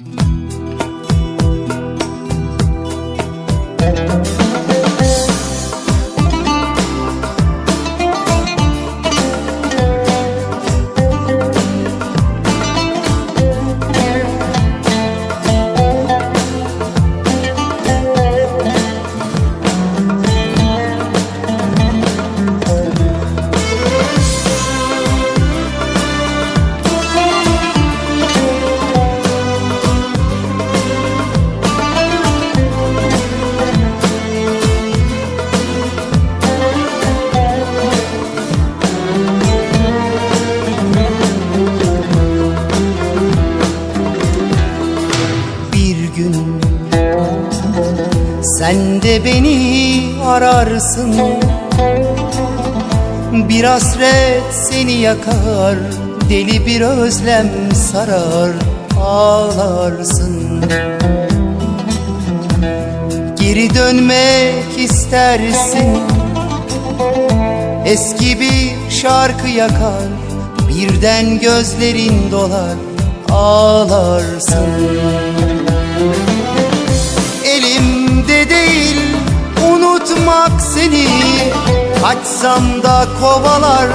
Bir sen de beni ararsın. Bir hasret seni yakar Deli bir özlem sarar Ağlarsın. Geri dönmek istersin. Eski bir şarkı yakar Birden gözlerin dolar Ağlarsın Elimde değil unutmak seni. Kaçsam da kovalar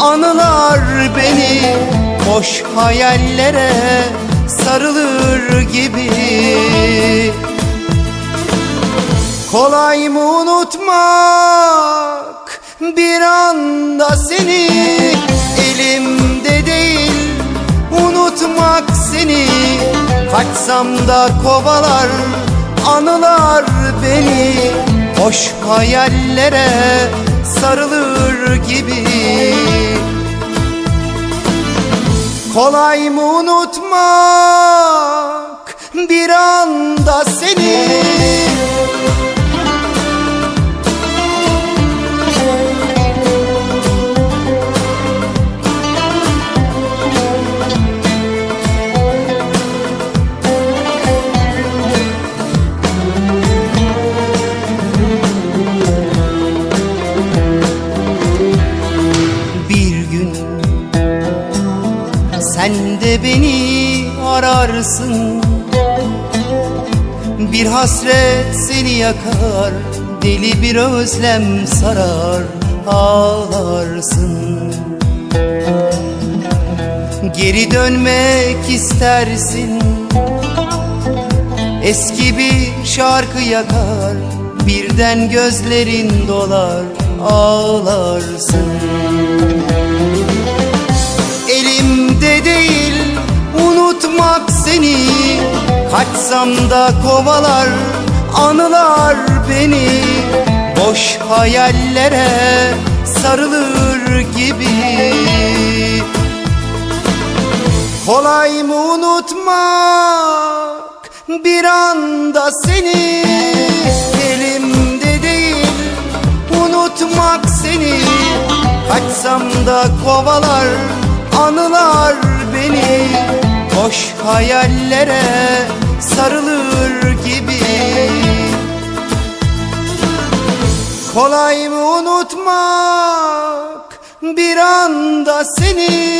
anılar beni. Boş hayallere sarılır gibi. Kolay mı unutmak bir anda seni? Elimde değil unutmak seni. Kaçsam da kovalar Hoş hayallere sarılır gibi. Kolay mı unutmak bir anda sen de beni ararsın. Bir hasret seni yakar Deli bir özlem sarar Ağlarsın. Geri dönmek istersin. Eski bir şarkı yakar Birden gözlerin dolar Ağlarsın seni Kaçsam da kovalar anılar beni. Boş hayallere sarılır gibi. Kolay mı unutmak bir anda seni? Elimde değil unutmak seni. Kaçsam da kovalar anılar beni Boş hayallere sarılır gibi. Kolay mı unutmak bir anda seni